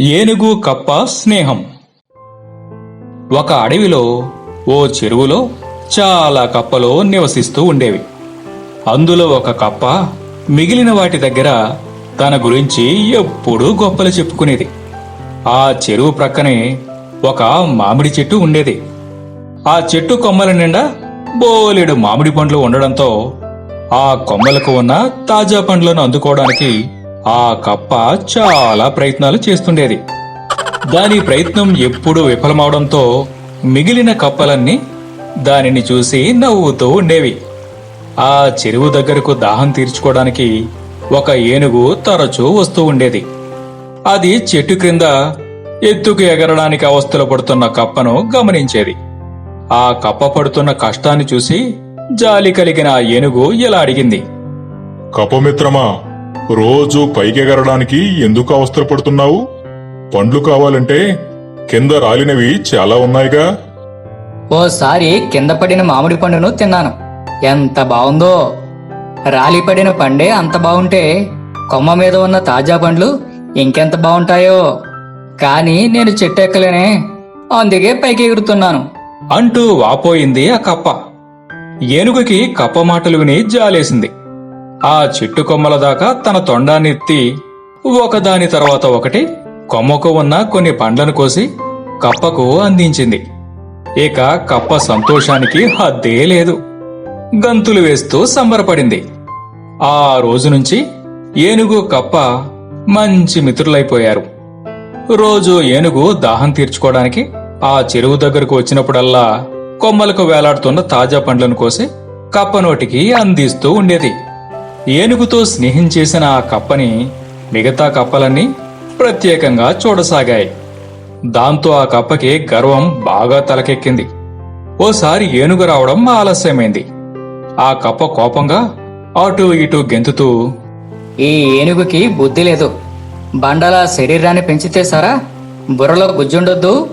ఏనుగు కప్ప స్నేహం. ఒక అడవిలో ఓ చెరువులో చాలా కప్పలు నివసిస్తూ ఉండేవి. అందులో ఒక కప్ప మిగిలిన వాటి దగ్గర తన గురించి ఎప్పుడూ గొప్పలు చెప్పుకునేది. ఆ చెరువు ప్రక్కనే ఒక మామిడి చెట్టు ఉండేది. ఆ చెట్టు కొమ్మల నిండా బోలెడు మామిడి పండ్లు ఉండడంతో ఆ కొమ్మలకు ఉన్న తాజా పండ్లను అందుకోవడానికి ఆ కప్ప చాలా ప్రయత్నాలు చేస్తుండేది. దాని ప్రయత్నం ఎప్పుడూ విఫలమవడంతో మిగిలిన కప్పలన్నీ దానిని చూసి నవ్వుతూ ఉండేవి. ఆ చెరువు దగ్గరకు దాహం తీర్చుకోవడానికి ఒక ఏనుగు తరచూ వస్తూ ఉండేది. అది చెట్టు క్రింద ఎత్తుకు ఎగరడానికి అవస్థలు పడుతున్న కప్పను గమనించేది. ఆ కప్ప పడుతున్న కష్టాన్ని చూసి జాలి కలిగిన ఆ ఏనుగు ఇలా అడిగింది. కపమిత్రమా రోజు పైకెగరడానికి ఎందుకు అవస్థలు పడుతున్నావు? పండ్లు కావాలంటే కింద రాలినవి చాలా ఉన్నాయిగా. ఓసారి కింద పడిన మామిడి పండును తిన్నాను. ఎంత బావుందో. రాలిపడిన పండే అంత బావుంటే కొమ్మ మీద ఉన్న తాజా పండ్లు ఇంకెంత బావుంటాయో. కానీ నేను చెట్టు ఎక్కలేనే అందుకే పైకి ఎగురుతున్నాను. అంటూ వాపోయింది ఆ కప్ప. ఏనుగుకి కప్ప మాటలు విని జాలేసింది. ఆ చెట్టు కొమ్మల దాకా తన తొండాన్ని ఎత్తి ఒకదాని తర్వాత ఒకటి కొమ్మకు ఉన్న కొన్ని పండ్లను కోసి కప్పకు అందించింది. ఇక కప్ప సంతోషానికి హద్దే లేదు. గంతులు వేస్తూ సంబరపడింది. ఆ రోజు నుంచి ఏనుగు కప్ప మంచి మిత్రులైపోయారు. రోజు ఏనుగు దాహం తీర్చుకోవడానికి ఆ చెరువు దగ్గరకు వచ్చినప్పుడల్లా కొమ్మలకు వేలాడుతున్న తాజా పండ్లను కోసి కప్ప నోటికి అందిస్తూ ఉండేది. ఏనుగుతో స్నేహం చేసిన ఆ కప్పని మిగతా కప్పలన్నీ ప్రత్యేకంగా చూడసాగాయి. దాంతో ఆ కప్పకి గర్వం బాగా తలకెక్కింది. ఓసారి ఏనుగు రావడం ఆలస్యమైంది. ఆ కప్ప కోపంగా అటు ఇటు గెంతుతూ ఈ ఏనుగుకి బుద్ధి లేదు. బండల శరీరాన్ని పెంచితే సరా? బుర్రలో గుజ్జుండొద్దు.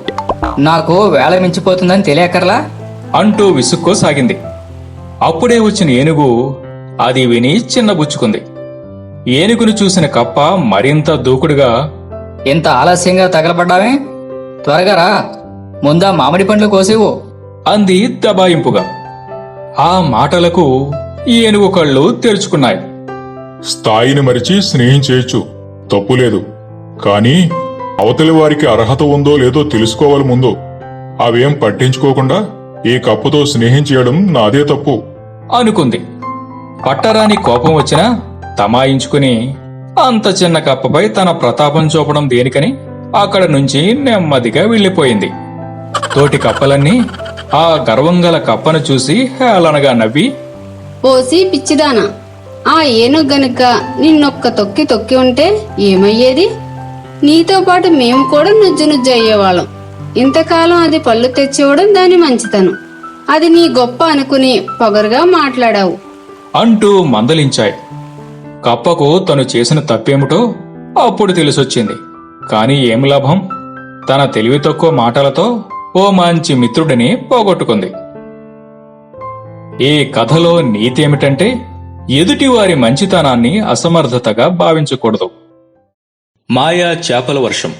నాకు వేళ మించిపోతుందని తెలియకర్లా? అంటూ విసుక్కోసాగింది. అప్పుడే వచ్చిన ఏనుగు అది విని చిన్నబుచ్చుకుంది. ఏనుగును చూసిన కప్ప మరింత దూకుడుగా ఇంత ఆలస్యంగా తగలబడ్డావే? త్వరగా రా. ముందా మామిడి పండ్లు కోసేవు. అంది దబాయింపుగా. ఆ మాటలకు ఏనుగు కళ్ళు తెరుచుకున్నాయి. స్థాయిని మరిచి స్నేహం చేయొచ్చు. తప్పులేదు కానీ అవతలి వారికి అర్హత ఉందో లేదో తెలుసుకోవాలి ముందు. అవేం పట్టించుకోకుండా ఈ కప్పుతో స్నేహం చేయడం నాదే తప్పు. అనుకుంది. పట్టరాని కోపం వచ్చినా తమాయించుకుని అంత చిన్న కప్పపై తన ప్రతాపం చూపడం దేనికని అక్కడ నుంచి నెమ్మదిగా వెళ్ళిపోయింది. తోటి కప్పలన్నీ ఆ గర్వంగల కప్పను చూసి హేళనగా నవ్వి ఓసి పిచ్చిదానా ఆ ఏనుగు గనుక నిన్నొక్క తొక్కి తొక్కి ఉంటే ఏమయ్యేది? నీతో పాటు మేము కూడా నుజ్జు నుజ్జు అయ్యేవాళ్ళం. ఇంతకాలం అది పళ్ళు తెచ్చివ్వడం దాని మంచితనం. అది నీ గొప్ప అనుకుని పొగరుగా మాట్లాడావు. అంటూ మందలించాయి. కప్పకు తను చేసిన తప్పేమిటో అప్పుడు తెలిసొచ్చింది. కాని ఏం లాభం? తన తెలివి తక్కువ మాటలతో ఓ మంచి మిత్రుడిని పోగొట్టుకుంది. ఈ కథలో నీతి ఏమిటంటే ఎదుటివారి మంచితనాన్ని అసమర్థతగా భావించకూడదు. మాయా చేపల వర్షం.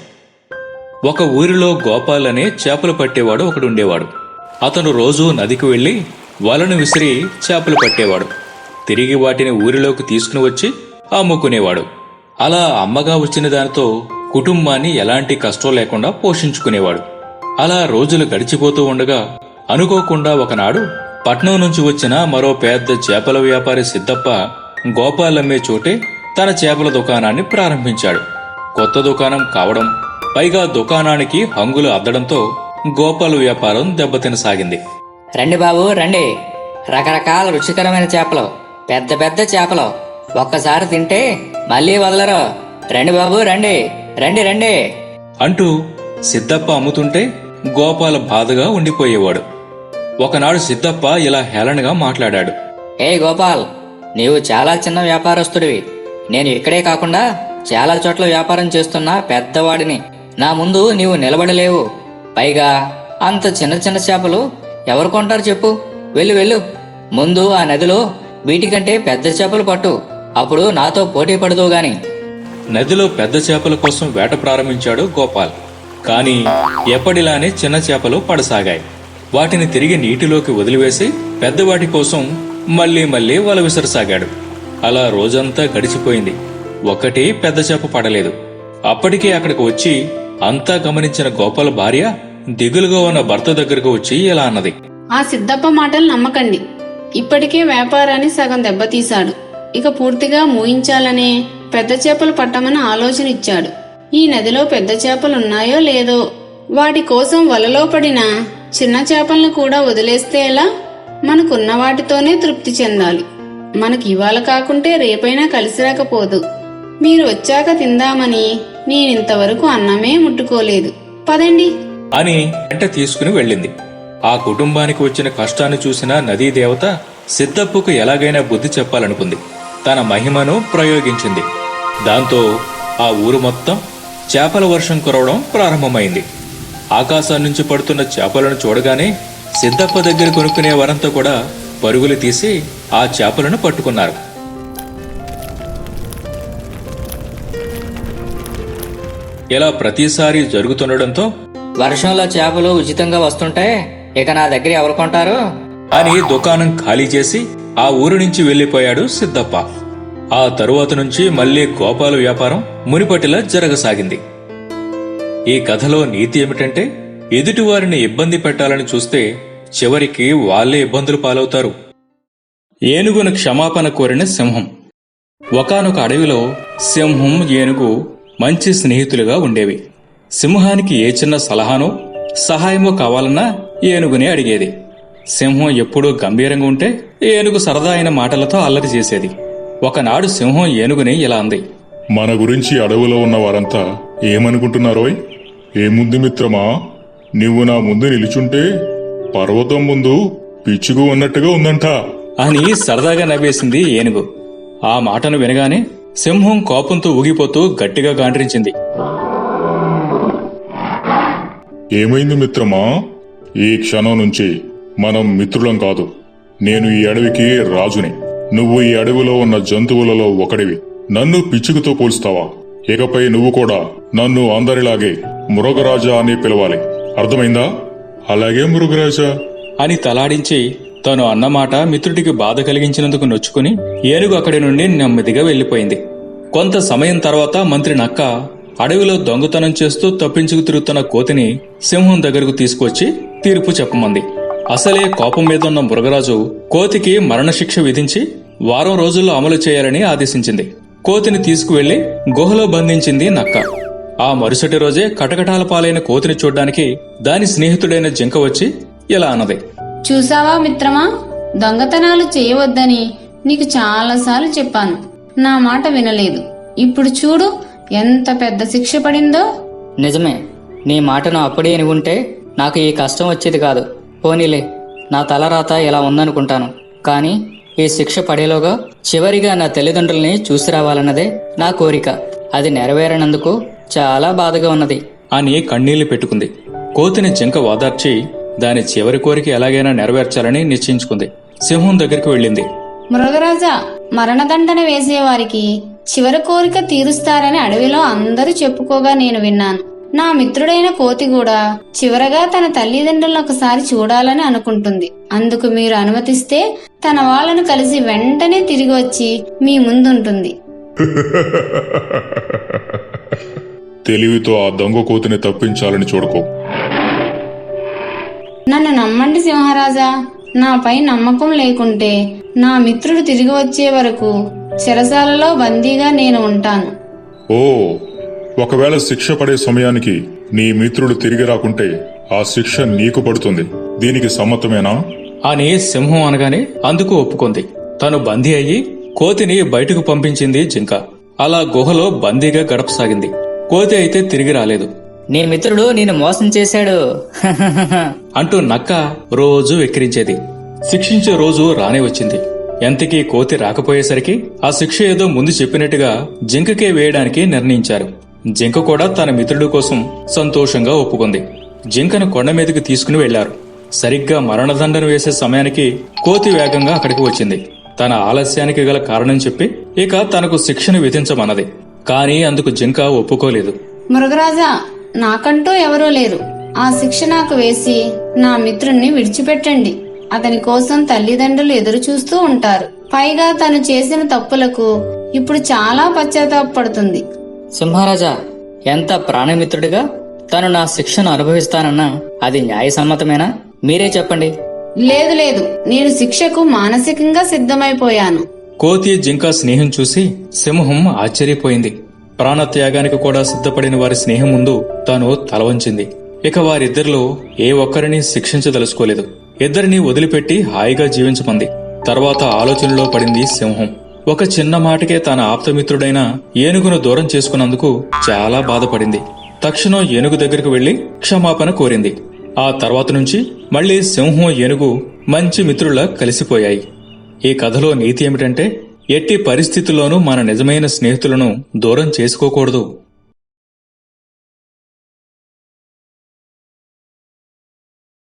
ఒక ఊరిలో గోపాల్ అనే చేపలు పట్టేవాడు ఒకడుండేవాడు. అతను రోజూ నదికి వెళ్ళి వలను విసిరి చేపలు పట్టేవాడు. తిరిగి వాటిని ఊరిలోకి తీసుకుని వచ్చి అమ్ముకునేవాడు. అలా అమ్మగా వచ్చిన దానితో కుటుంబాన్ని ఎలాంటి కష్టం లేకుండా పోషించుకునేవాడు. అలా రోజులు గడిచిపోతూ ఉండగా అనుకోకుండా ఒకనాడు పట్నం నుంచి వచ్చిన మరో పెద్ద చేపల వ్యాపారి సిద్దప్ప గోపాలమ్మే చోటే తన చేపల దుకాణాన్ని ప్రారంభించాడు. కొత్త దుకాణం కావడం పైగా దుకాణానికి హంగులు అద్దడంతో గోపాల వ్యాపారం దెబ్బతినసాగింది. రండి బాబు రండి. రకరకాల రుచికరమైన చేపలు. పెద్ద పెద్ద చేపలు. ఒక్కసారి తింటే మళ్ళీ వదలరు. రండి బాబు రండి. రండి రండి. అంటూ సిద్దప్ప అమ్ముతుంటే గోపాల బాధగా ఉండిపోయేవాడు. ఒకనాడు సిద్దప్ప ఇలా హేళనగా మాట్లాడాడు. ఏ గోపాల్ నీవు చాలా చిన్న వ్యాపారస్తుడివి. నేను ఇక్కడే కాకుండా చాలా చోట్ల వ్యాపారం చేస్తున్న పెద్దవాడిని. నా ముందు నీవు నిలబడలేవు. పైగా అంత చిన్న చిన్న చేపలు ఎవరు కొంటారు చెప్పు. వెళ్ళు వెళ్ళు. ముందు ఆ నదిలో వీటికంటే పెద్ద చేపలు పట్టు. అప్పుడు నాతో పోటీ పడదు గాని. నదిలో పెద్ద చేపల కోసం వేట ప్రారంభించాడు గోపాల్. కానీ ఎప్పటిలానే చిన్న చేపలు పడసాగాయి. వాటిని తిరిగి నీటిలోకి వదిలివేసి పెద్దవాటి కోసం మళ్ళీ మళ్ళీ వల విసరసాగాడు. అలా రోజంతా గడిచిపోయింది. ఒకటి పెద్ద చేప పడలేదు. అప్పటికే అక్కడికి వచ్చి అంతా గమనించిన గోపాల భార్య దిగులుగా ఉన్న భర్త దగ్గరకు వచ్చి ఇలా అన్నది. ఆ సిద్ధప్ప మాటలు నమ్మకండి. ఇప్పటికే వ్యాపారాన్ని సగం దెబ్బతీశాడు. ఇక పూర్తిగా మూయించాలనే పెద్ద చేపలు పట్టమని ఆలోచన ఇచ్చాడు. ఈ నదిలో పెద్ద చేపలు ఉన్నాయో లేదో వాటి కోసం వలలో పడిన చిన్న చేపలను కూడా వదిలేస్తే ఎలా? మనకున్న వాటితోనే తృప్తి చెందాలి. మనకి ఇవాళ కాకుంటే రేపైనా కలిసి రాకపోదు. మీరు వచ్చాక తిందామని నేనింతవరకు అన్నమే ముట్టుకోలేదు. పదండి. అని వెంట తీసుకుని వెళ్ళింది. ఆ కుటుంబానికి వచ్చిన కష్టాన్ని చూసిన నదీ దేవత సిద్ధప్పుకు ఎలాగైనా బుద్ధి చెప్పాలనుకుంది. తన మహిమను ప్రయోగించింది. దాంతో ఆ ఊరు మొత్తం చేపల వర్షం కురవడం ప్రారంభమైంది. ఆకాశం నుంచి పడుతున్న చేపలను చూడగానే సిద్ధప్ప దగ్గర కొనుక్కునే వారంతా కూడా పరుగులు తీసి ఆ చేపలను పట్టుకున్నారు. ఇలా ప్రతిసారి జరుగుతుండడంతో వర్షంలో చేపలు ఉచితంగా వస్తుంటాయి? ఇక నా దగ్గర ఎవరు కొంటారు? అని దుకాణం ఖాళీ చేసి ఆ ఊరు నుంచి వెళ్ళిపోయాడు సిద్ధప్ప. ఆ తరువాత నుంచి మళ్ళీ గోపాల వ్యాపారం మునిపటిలా జరగసాగింది. ఈ కథలో నీతి ఏమిటంటే ఎదుటివారిని ఇబ్బంది పెట్టాలని చూస్తే చివరికి వాళ్ళే ఇబ్బందులు పాలవుతారు. ఏనుగును క్షమాపణ కోరిన సింహం. ఒకానొక అడవిలో సింహం ఏనుగు మంచి స్నేహితులుగా ఉండేవి. సింహానికి ఏ చిన్న సలహానో సహాయమో కావాలన్నా ఏనుగుని అడిగేది. సింహం ఎప్పుడూ గంభీరంగా ఉంటే ఏనుగు సరదా అయిన మాటలతో అల్లరి చేసేది. ఒకనాడు సింహం ఏనుగుని ఇలా అంది. మన గురించి అడవిలో ఉన్న వారంతా ఏమనుకుంటున్నారోయ్? ఏముంది మిత్రమా? నువ్వు నా ముందు నిలుచుంటే పర్వతం ముందు పిచ్చుకు ఉన్నట్టుగా ఉందంట. అని సరదాగా నవ్వేసింది ఏనుగు. ఆ మాటను వినగానే సింహం కోపంతో ఊగిపోతూ గట్టిగా గాండ్రించింది. ఏమైంది మిత్రమా? ఈ క్షణం నుంచి మనం మిత్రులం కాదు. నేను ఈ అడవికి రాజుని. నువ్వు ఈ అడవిలో ఉన్న జంతువులలో ఒకడివి. నన్ను పిచ్చుకతో పోల్స్తావా? ఇకపై నువ్వు కూడా నన్ను అందరిలాగే మృగరాజా అని పిలవాలి. అర్థమైందా? అలాగే మృగరాజా. అని తలాడించి తను అన్నమాట మిత్రుడికి బాధ కలిగించినందుకు నొచ్చుకుని ఏనుగు అక్కడి నుండి నెమ్మదిగా వెళ్ళిపోయింది కొంత సమయం తర్వాత మంత్రి నక్క అడవిలో దొంగతనం చేస్తూ తప్పించుకు తిరుగుతున్న కోతిని సింహం దగ్గరకు తీసుకొచ్చి తీర్పు చెప్పమంది. అసలే కోపం మీద ఉన్న మృగరాజు కోతికి మరణశిక్ష విధించి వారం రోజుల్లో అమలు చేయాలని ఆదేశించింది. కోతిని తీసుకువెళ్ళి గుహలో బంధించింది నక్క. ఆ మరుసటి రోజే కటకటాల పాలైన కోతిని చూడ్డానికి దాని స్నేహితుడైన జింక వచ్చి ఇలా అన్నది. చూసావా మిత్రమా? దొంగతనాలు చేయవద్దని నీకు చాలాసార్లు చెప్పాను. నా మాట వినలేదు. ఇప్పుడు చూడు ఎంత పెద్ద శిక్ష పడిందో? నిజమే. నీ మాటను అప్పుడే అనుకుంటే నాకు ఈ కష్టం వచ్చేది కాదు. పోనీలే నా తలరాత ఇలా ఉందనుకుంటాను. కానీ ఈ శిక్ష పడేలోగా చివరిగా నా తల్లిదండ్రుల్ని చూసి రావాలన్నదే నా కోరిక. అది నెరవేరనందుకు చాలా బాధగా ఉన్నది. అని కన్నీళ్ళు పెట్టుకుంది. కోతిని జింక ఓదార్చి దాని చివరి కోరిక ఎలాగైనా నెరవేర్చాలని నిశ్చయించుకుంది. సింహం దగ్గరికి వెళ్ళింది. మృగరాజా మరణదండన వేసేవారికి చివరి కోరిక తీరుస్తారని అడవిలో అందరూ చెప్పుకోగా నేను విన్నాను. నా మిత్రుడైన కోతి కూడా చివరగా తన తల్లిదండ్రులను ఒకసారి చూడాలని అనుకుంటుంది. అందుకు మీరు అనుమతిస్తే తన వాళ్ళను కలిసి వెంటనే తిరిగి వచ్చి మీ ముందుంటుంది. తెలివితో ఆ దొంగ కోతిని తప్పించాలని చూడకో. నన్ను నమ్మండి సింహరాజా. నాపై నమ్మకం లేకుంటే నా మిత్రుడు తిరిగి వచ్చే వరకు చెరసాలలో బందీగా నేను ఉంటాను. ఓ ఒకవేళ శిక్ష పడే సమయానికి నీ మిత్రుడు తిరిగి రాకుంటే ఆ శిక్ష నీకు పడుతుంది. దీనికి సమ్మతమేనా? అని సింహం అనగానే అందుకు ఒప్పుకుంది. తను బందీ అయ్యి కోతిని బయటకు పంపించింది జింక. అలా గుహలో బందీగా గడపసాగింది. కోతి అయితే తిరిగి రాలేదు. నీ మిత్రుడు నేను మోసం చేశాడు. అంటూ నక్క రోజు వెక్కిరించేది. శిక్షించే రోజు రానే వచ్చింది. ఎంతకీ కోతి రాకపోయేసరికి ఆ శిక్ష ఏదో ముందు చెప్పినట్టుగా జింకకే వేయడానికి నిర్ణయించారు. జింక కూడా తన మిత్రుడు కోసం సంతోషంగా ఒప్పుకుంది. జింకను కొండ మీదకి తీసుకుని వెళ్ళారు. సరిగ్గా మరణదండను వేసే సమయానికి కోతి వేగంగా అక్కడికి వచ్చింది. తన ఆలస్యానికి గల కారణం చెప్పి ఇక తనకు శిక్షను విధించమన్నది. కానీ అందుకు జింక ఒప్పుకోలేదు. మృగరాజా నాకంటూ ఎవరూ లేరు. ఆ శిక్ష నాకు వేసి నా మిత్రుణ్ణి విడిచిపెట్టండి. అతని కోసం తల్లిదండ్రులు ఎదురు చూస్తూ ఉంటారు. పైగా తను చేసిన తప్పులకు ఇప్పుడు చాలా పశ్చాత్తాపడుతుంది సింహరాజా ఎంత ప్రాణమిత్రుడిగా? తను నా శిక్షను అనుభవిస్తానన్నా అది న్యాయసమ్మతమేనా? మీరే చెప్పండి. లేదు లేదు. నేను శిక్షకు మానసికంగా సిద్ధమైపోయాను. కోతి జింక స్నేహం చూసి సింహం ఆశ్చర్యపోయింది. ప్రాణత్యాగానికి కూడా సిద్ధపడిన వారి స్నేహం ముందు తాను తలవంచింది ఇక వారిద్దరిలో ఏ ఒక్కరిని శిక్షించదలుచుకోలేదు. ఇద్దరిని వదిలిపెట్టి హాయిగా జీవించమంది. తర్వాత ఆలోచనలో పడింది సింహం. ఒక చిన్న మాటకే తన ఆప్తమిత్రుడైన ఏనుగును దూరం చేసుకున్నందుకు చాలా బాధపడింది. తక్షణం ఏనుగు దగ్గరకు వెళ్ళి క్షమాపణ కోరింది. ఆ తర్వాత నుంచి మళ్ళీ సింహం ఏనుగు మంచి మిత్రులా కలిసిపోయాయి. ఈ కథలో నీతి ఏమిటంటే ఎట్టి పరిస్థితుల్లోనూ మన నిజమైన స్నేహితులను దూరం చేసుకోకూడదు.